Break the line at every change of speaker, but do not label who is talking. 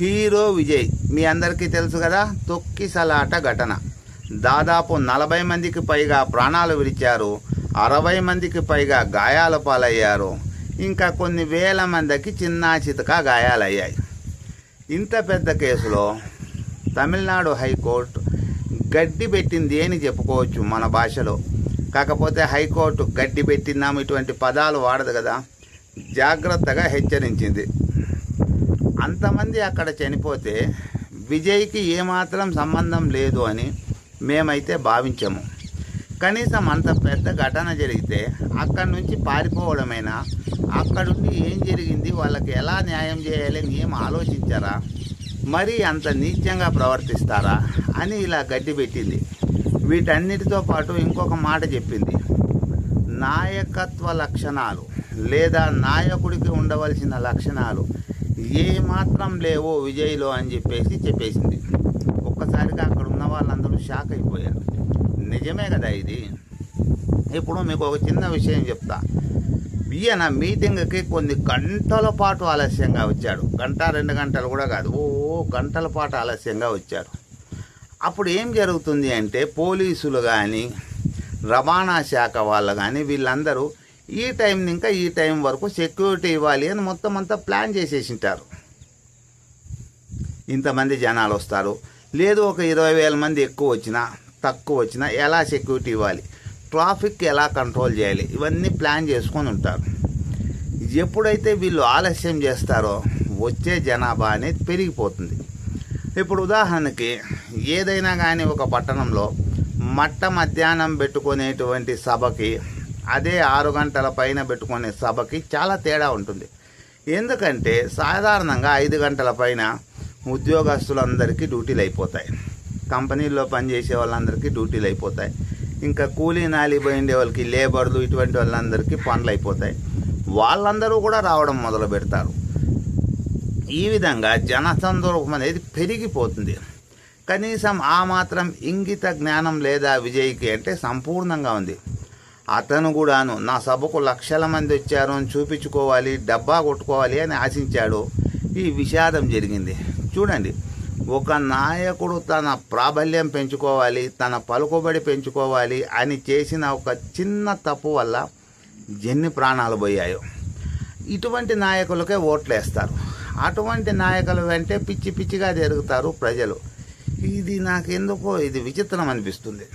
Hero Vijay. మీ అందరికీ తెలుసు కదా తొక్కిసలాట ఘటన. దాదాపు నలభై మందికి పైగా ప్రాణాలు విడిచారు అరవై మందికి పైగా గాయాల పాలయ్యారు ఇంకా కొన్ని వేల మందికి చిన్నా చితక గాయాలయ్యాయి. ఇంత పెద్ద కేసులో తమిళనాడు హైకోర్టు గడ్డి పెట్టింది అని చెప్పుకోవచ్చు మన భాషలో. కాకపోతే హైకోర్టు గడ్డి పెట్టిందాము ఇటువంటి పదాలు వాడదు కదా. జాగ్రత్తగా హెచ్చరించింది. అంతమంది అక్కడ చనిపోతే విజయ్కి ఏమాత్రం సంబంధం లేదు అని మేమైతే భావించాము. కనీసం అంత పెద్ద ఘటన జరిగితే అక్కడి నుంచి పారిపోవడమైనా అక్కడుండి ఏం జరిగింది వాళ్ళకి ఎలా న్యాయం చేయాలని ఏం ఆలోచించారా మరీ అంత నీచంగా ప్రవర్తిస్తారా అని ఇలా గడ్డి పెట్టింది. వీటన్నిటితో పాటు ఇంకొక మాట చెప్పింది. నాయకత్వ లక్షణాలు లేదా నాయకుడికి ఉండవలసిన లక్షణాలు మాత్రం లేవో విజయ్లో అని చెప్పేసి చెప్పేసింది. ఒక్కసారిగా అక్కడ ఉన్న వాళ్ళందరూ షాక్ అయిపోయారు. నిజమే కదా ఇది? ఇప్పుడు మీకు ఒక చిన్న విషయం చెప్తా. ఈయన మీటింగ్కి కొన్ని గంటల పాటు ఆలస్యంగా వచ్చాడు. గంట రెండు గంటలు కూడా కాదు. ఓ గంటల పాటు ఆలస్యంగా వచ్చారు. అప్పుడు ఏం జరుగుతుంది అంటే పోలీసులు కానీ రవాణా శాఖ వాళ్ళు కానీ వీళ్ళందరూ ఈ టైం ఇంకా ఈ టైం వరకు సెక్యూరిటీ ఇవ్వాలి అని మొత్తం అంతా ప్లాన్ చేసేసింటారు. ఇంతమంది జనాలు వస్తారు లేదు ఒక ఇరవై వేల మంది ఎక్కువ వచ్చినా తక్కువ వచ్చినా ఎలా సెక్యూరిటీ ఇవ్వాలి? ట్రాఫిక్ ఎలా కంట్రోల్ చేయాలి? ఇవన్నీ ప్లాన్ చేసుకొని ఉంటారు. ఎప్పుడైతే వీళ్ళు ఆలస్యం చేస్తారో వచ్చే జనాభా అనేది పెరిగిపోతుంది. ఇప్పుడు ఉదాహరణకి ఏదైనా కానీ ఒక పట్టణంలో మట్ట మధ్యాహ్నం పెట్టుకునేటువంటి సభకి అదే ఆరు గంటల పైన పెట్టుకునే సభకి చాలా తేడా ఉంటుంది. ఎందుకంటే సాధారణంగా ఐదు గంటల పైన ఉద్యోగస్తులందరికీ డ్యూటీలు అయిపోతాయి కంపెనీల్లో పనిచేసే వాళ్ళందరికీ డ్యూటీలు అయిపోతాయి ఇంకా కూలీ నాలి పోయిండే వాళ్ళకి లేబర్లు ఇటువంటి వాళ్ళందరికీ పనులు అయిపోతాయి వాళ్ళందరూ కూడా రావడం మొదలు పెడతారు. ఈ విధంగా జనసందర్భం అనేది పెరిగిపోతుంది. కనీసం ఆ మాత్రం ఇంగిత జ్ఞానం లేదా విజయ్కి అంటే సంపూర్ణంగా ఉంది. అతను కూడాను నా సభకు లక్షల మంది వచ్చారు అని చూపించుకోవాలి డబ్బా కొట్టుకోవాలి అని ఆశించాడు. ఈ విషాదం జరిగింది. చూడండి ఒక నాయకుడు తన ప్రాబల్యం పెంచుకోవాలి తన పలుకుబడి పెంచుకోవాలి అని చేసిన ఒక చిన్న తప్పు వల్ల ఎన్ని ప్రాణాలు పోయాయో. ఇటువంటి నాయకులకే ఓట్లేస్తారు. అటువంటి నాయకుల వెంటే పిచ్చి పిచ్చిగా జరుగుతారు ప్రజలు. ఇది నాకెందుకో ఇది విచిత్రం అనిపిస్తుంది.